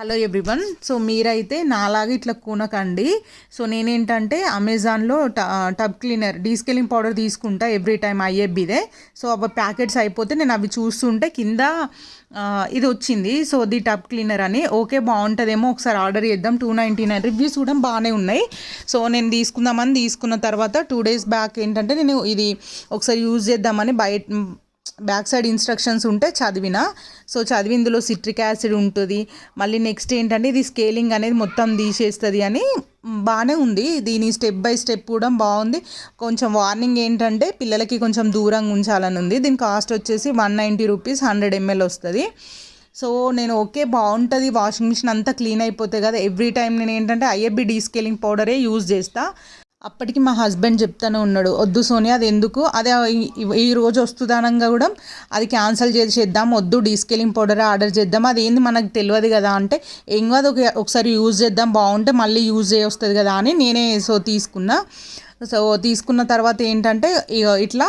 Hello everyone so మీరైతే నాలాగా ఇట్లా కూనకండి. సో నేనేంటంటే అమెజాన్లో ట- టబ్ క్లీనర్ డీస్కెలింగ్ పౌడర్ తీసుకుంటా ఎవ్రీ టైం ఐఎఫ్బిదే. సో అవి ప్యాకెట్స్ అయిపోతే నేను అవి చూస్తుంటే కింద ఇది వచ్చింది. సో ది టబ్ క్లీనర్ అని. ఓకే బాగుంటుందేమో. ఒకసారి ఆర్డర్ చేద్దాం. టూ నైంటీ నైన్ రివ్యూస్ కూడా బాగానే ఉన్నాయి. సో నేను తీసుకుందామని తీసుకున్న తర్వాత టూ డేస్ బ్యాక్ ఏంటంటే నేను ఇది ఒకసారి యూజ్ చేద్దామని బయట బ్యాక్ సైడ్ ఇన్స్ట్రక్షన్స్ ఉంటే చదివిన. సో చదివి ఇందులో సిట్రిక్ యాసిడ్ ఉంటుంది. మళ్ళీ నెక్స్ట్ ఏంటంటే ఇది స్కేలింగ్ అనేది మొత్తం తీసేస్తుంది అని బాగానే ఉంది. దీని స్టెప్ బై స్టెప్ కూడా బాగుంది. కొంచెం వార్నింగ్ ఏంటంటే పిల్లలకి కొంచెం దూరంగా ఉంచాలని ఉంది. దీని కాస్ట్ వచ్చేసి one ninety rupees hundred ml వస్తుంది. సో నేను ఓకే బాగుంటుంది. వాషింగ్ మిషన్ అంతా క్లీన్ అయిపోతాయి కదా ఎవ్రీ టైం నేను ఏంటంటే ఐఎఫ్బి డీస్కేలింగ్ పౌడరే యూజ్ చేస్తాను అప్పటికి మా హస్బెండ్ చెప్తానే ఉన్నాడు వద్దు సోనియా అది ఎందుకు? అదే ఈ- రోజు వస్తుందనంగా కూడా అది క్యాన్సిల్ చేసేద్దాం వద్దు డీస్కేలింగ్ పౌడర్ ఆర్డర్ చేద్దాం అది ఏంది మనకు తెలియదు కదా అంటే ఏం కాదు ఒక- ఒకసారి యూజ్ చేద్దాం బాగుంటే మళ్ళీ యూజ్ చేయొస్తుంది కదా అని నేనే సో తీసుకున్నా. సో తీసుకున్న తర్వాత ఏంటంటే ఇగ ఇట్లా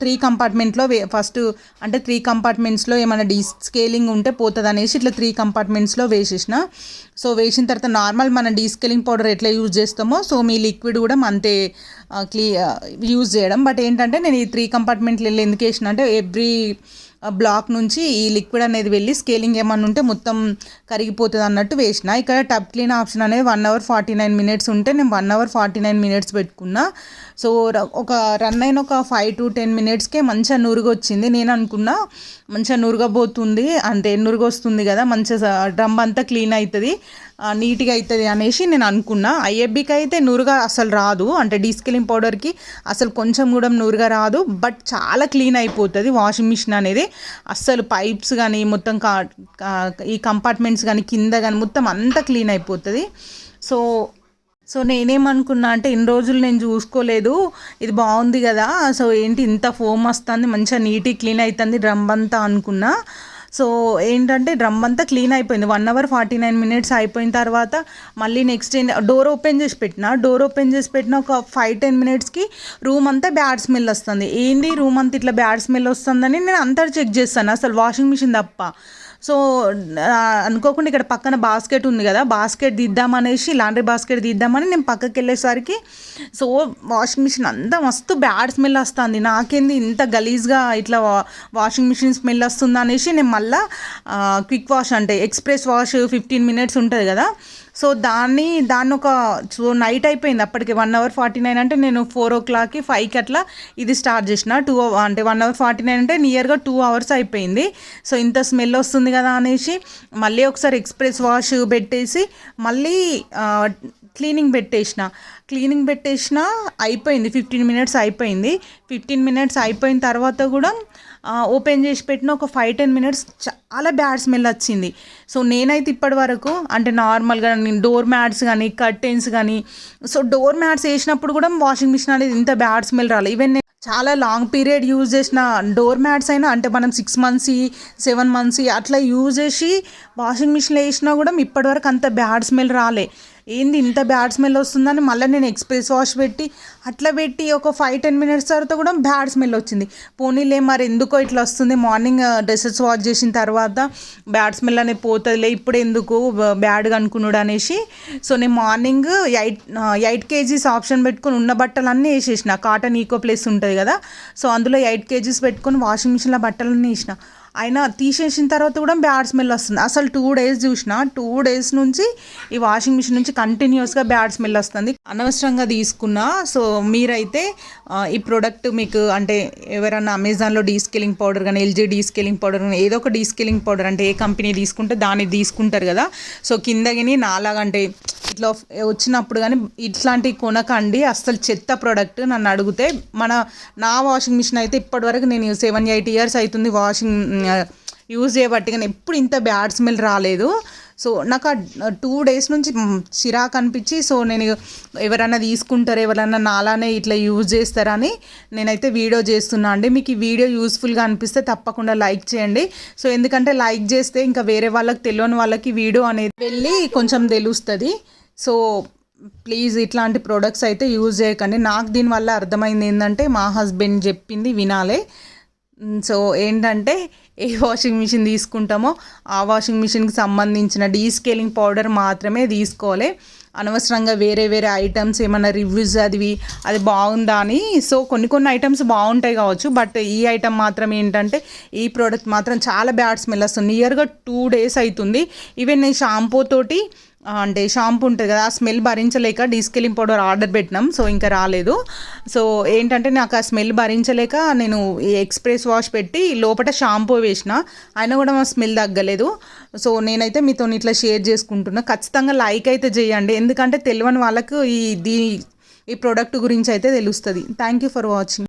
త్రీ కంపార్ట్మెంట్లో వే ఫస్ట్ అంటే త్రీ కంపార్ట్మెంట్స్లో ఏమైనా డీ స్కేలింగ్ ఉంటే పోతుంది అనేసి ఇట్లా త్రీ కంపార్ట్మెంట్స్లో వేసేసిన. సో వేసిన తర్వాత నార్మల్ మన డీ స్కేలింగ్ పౌడర్ ఎట్లా యూజ్ చేస్తామో సో మీ లిక్విడ్ కూడా అంతే క్లీ యూజ్ చేయడం. బట్ ఏంటంటే నేను ఈ త్రీ కంపార్ట్మెంట్లు వెళ్ళి ఎందుకు వేసిన అంటే ఎవ్రీ బ్లాక్ నుంచి ఈ లిక్విడ్ అనేది వెళ్ళి స్కేలింగ్ ఏమన్నా ఉంటే మొత్తం కరిగిపోతుంది అన్నట్టు వేసిన. ఇక్కడ టబ్ క్లీన్ ఆప్షన్ అనేది one hour forty nine minutes ఉంటే నేను one hour forty nine minutes పెట్టుకున్నా. సో ర- ఒక రన్ అయిన ఒక ఫైవ్ టు టెన్ మినిట్స్కే మంచిగా నురుగొచ్చింది. నేను అనుకున్నా మంచిగా నురగబోతుంది. అంతే నూరుగొస్తుంది కదా మంచిగా డ్రమ్ అంతా క్లీన్ అవుతుంది నీట్గా అవుతుంది అనేసి నేను అనుకున్నా. ఐఎఫ్బికి అయితే నూరుగా అసలు రాదు. అంటే డీస్కెలింగ్ పౌడర్కి అసలు కొంచెం కూడా నూరుగా రాదు. బట్ చాలా క్లీన్ అయిపోతుంది వాషింగ్ మిషన్ అనేది. అస్సలు పైప్స్ కానీ మొత్తం కా ఈ కంపార్ట్మెంట్స్ కానీ కింద కానీ మొత్తం అంతా క్లీన్ అయిపోతుంది. సో సో నేనేమనుకున్నా అంటే ఇన్ని రోజులు నేను చూసుకోలేదు ఇది బాగుంది కదా సో ఏంటి ఇంత ఫోమ్ వస్తుంది మంచిగా నీట్గా క్లీన్ అవుతుంది డ్రమ్ అంతా అనుకున్నా. సో ఏంటంటే డ్రమ్ అంతా క్లీన్ అయిపోయింది. One hour forty nine minutes అయిపోయిన తర్వాత మళ్ళీ నెక్స్ట్ డోర్ ఓపెన్ చేసి పెట్టిన? డోర్ ఓపెన్ చేసి పెట్టిన ఒక ఫైవ్ టెన్ మినిట్స్కి రూమ్ అంతా బ్యాడ్ స్మెల్ వస్తుంది. ఏంది రూమ్ అంతా ఇట్లా బ్యాడ్ స్మెల్ వస్తుందని నేను అంతా చెక్ చేస్తాను. అసలు వాషింగ్ మిషన్ తప్ప. సో అనుకోకుండా ఇక్కడ పక్కన బాస్కెట్ ఉంది కదా బాస్కెట్ తీద్దామనేసి లాండ్రీ బాస్కెట్ తీద్దామని నేను పక్కకి వెళ్ళేసరికి సో వాషింగ్ మిషన్ అంతా మస్తు బ్యాడ్ స్మెల్ వస్తుంది. నాకేంది ఇంత గలీజ్గా ఇట్లా వాషింగ్ మిషన్ స్మెల్ వస్తుంది అనేసి నేను మళ్ళా క్విక్ వాష్ అంటే ఎక్స్ప్రెస్ వాష్ ఫిఫ్టీన్ మినిట్స్ ఉంటుంది కదా. సో దాన్ని దాన్ని ఒక సో నైట్ అయిపోయింది అప్పటికి. వన్ అవర్ ఫార్టీ నైన్ అంటే నేను ఫోర్ ఓ క్లాక్కి ఫైవ్కి అట్లా ఇది స్టార్ట్ చేసిన. టూ అంటే వన్ అవర్ ఫార్టీ నైన్ అంటే నియర్గా టూ అవర్స్ అయిపోయింది. సో ఇంత స్మెల్ వస్తుంది కదా అనేసి మళ్ళీ ఒకసారి ఎక్స్ప్రెస్ వాష్ పెట్టేసి మళ్ళీ క్లీనింగ్ పెట్టేసిన. క్లీనింగ్ పెట్టేసిన అయిపోయింది. ఫిఫ్టీన్ మినిట్స్ అయిపోయింది. ఫిఫ్టీన్ మినిట్స్ అయిపోయిన తర్వాత కూడా ఓపెన్ చేసి పెట్టిన ఒక ఫైవ్ టెన్ మినిట్స్ చాలా బ్యాడ్ స్మెల్ వచ్చింది. సో నేనైతే ఇప్పటి వరకు అంటే నార్మల్గా నేను డోర్ మ్యాట్స్ కానీ కర్టెన్స్ కానీ సో డోర్ మ్యాట్స్ వేసినప్పుడు కూడా వాషింగ్ మిషన్ అనేది ఇంత బ్యాడ్ స్మెల్ రాలేదు ఈవెన్ నేను చాలా లాంగ్ పీరియడ్ యూజ్ చేసిన డోర్ మ్యాట్స్ అయినా అంటే మనం సిక్స్ మంత్స్ సెవెన్ మంత్స్ అట్లా యూజ్ చేసి వాషింగ్ మిషన్లో వేసినా కూడా ఇప్పటివరకు అంత బ్యాడ్ స్మెల్ రాలే. ఏంది ఇంత బ్యాడ్ స్మెల్ వస్తుందని మళ్ళీ నేను ఎక్స్ప్రెస్ వాష్ పెట్టి అట్లా పెట్టి ఒక ఫైవ్ టెన్ మినిట్స్ తర్వాత కూడా బ్యాడ్ స్మెల్ వచ్చింది. పోనీలే మరి ఎందుకో ఇట్లా వస్తుంది. మార్నింగ్ డ్రెస్సెస్ వాష్ చేసిన తర్వాత బ్యాడ్ స్మెల్ అనేది పోతుందిలే ఇప్పుడు ఎందుకు బ్యాడ్గా అనుకున్నాడు అనేసి. సో నేను morning eight eight kgs option పెట్టుకొని ఉన్న బట్టలన్నీ వేసేసిన. కాటన్ ఈకో ప్లేస్ ఉంటుంది కదా సో అందులో ఎయిట్ కేజీస్ పెట్టుకొని వాషింగ్ మిషన్లో బట్టలన్నీ వేసిన. అయినా తీసేసిన తర్వాత కూడా బ్యాడ్ స్మెల్ వస్తుంది. అసలు టూ డేస్ చూసిన టూ డేస్ నుంచి ఈ వాషింగ్ మిషన్ నుంచి కంటిన్యూస్గా బ్యాడ్ స్మెల్ వస్తుంది. అనవసరంగా తీసుకున్నా సో మీరైతే ఈ ప్రోడక్ట్ మీకు అంటే ఎవరైనా అమెజాన్లో డీస్కేలింగ్ పౌడర్ కానీ ఎల్జీ డీస్కేలింగ్ పౌడర్ కానీ ఏదో ఒక డీస్కేలింగ్ పౌడర్ అంటే ఏ కంపెనీ తీసుకుంటే దాన్ని తీసుకుంటారు కదా. సో కిందగిని నాలాగంటే ఇట్లా వచ్చినప్పుడు కానీ ఇట్లాంటివి కొనకండి. అస్సలు చెత్త ప్రోడక్ట్ నన్ను అడిగితే మన నా వాషింగ్ మిషన్ అయితే ఇప్పటివరకు నేను సెవెన్ ఎయిట్ ఇయర్స్ అవుతుంది వాషింగ్ యూజ్ చేయబట్టి కానీ ఎప్పుడు ఇంత బ్యాడ్ స్మెల్ రాలేదు. సో నాకు ఆ టూ డేస్ నుంచి చిరాకు అనిపించి సో నేను ఎవరైనా తీసుకుంటారు ఎవరైనా నాలానే ఇట్లా యూజ్ చేస్తారని నేనైతే వీడియో చేస్తున్నా అండి. మీకు ఈ వీడియో యూస్ఫుల్గా అనిపిస్తే తప్పకుండా లైక్ చేయండి. సో ఎందుకంటే లైక్ చేస్తే ఇంకా వేరే వాళ్ళకి తెలియని వాళ్ళకి వీడియో అనేది వెళ్ళి కొంచెం తెలుస్తుంది. సో ప్లీజ్ ఇట్లాంటి ప్రోడక్ట్స్ అయితే యూజ్ చేయకండి. నాకు దీనివల్ల అర్థమైంది ఏంటంటే మా హస్బెండ్ చెప్పింది వినాలే. సో ఏంటంటే ఏ వాషింగ్ మిషన్ తీసుకుంటామో ఆ వాషింగ్ మిషన్కి సంబంధించిన డీస్కేలింగ్ పౌడర్ మాత్రమే తీసుకోవాలి అనవసరంగా వేరే వేరే ఐటమ్స్ ఏమైనా రివ్యూస్ అదివి అది బాగుందా అని. సో కొన్ని కొన్ని ఐటమ్స్ బాగుంటాయి కావచ్చు బట్ ఈ ఐటమ్ మాత్రం ఏంటంటే ఈ ప్రోడక్ట్ మాత్రం చాలా బ్యాడ్ స్మెల్ వస్తుంది. నియర్గా టూ డేస్ అవుతుంది ఈవెన్ నేను షాంపూ తోటి అంటే షాంపూ ఉంటుంది కదా ఆ స్మెల్ భరించలేక డీస్కెలింగ్ పౌడర్ ఆర్డర్ పెట్టినాం సో ఇంకా రాలేదు. సో ఏంటంటే నాకు ఆ స్మెల్ భరించలేక నేను ఈ ఎక్స్ప్రెస్ వాష్ పెట్టి లోపల షాంపూ వేసిన అయినా కూడా మా స్మెల్ తగ్గలేదు. సో నేనైతే మీతో ఇట్లా షేర్ చేసుకుంటున్నా. ఖచ్చితంగా లైక్ అయితే చేయండి. ఎందుకంటే తెలియని వాళ్ళకు ఈ దీ ఈ ప్రోడక్ట్ గురించి అయితే తెలుస్తుంది. Thank you for watching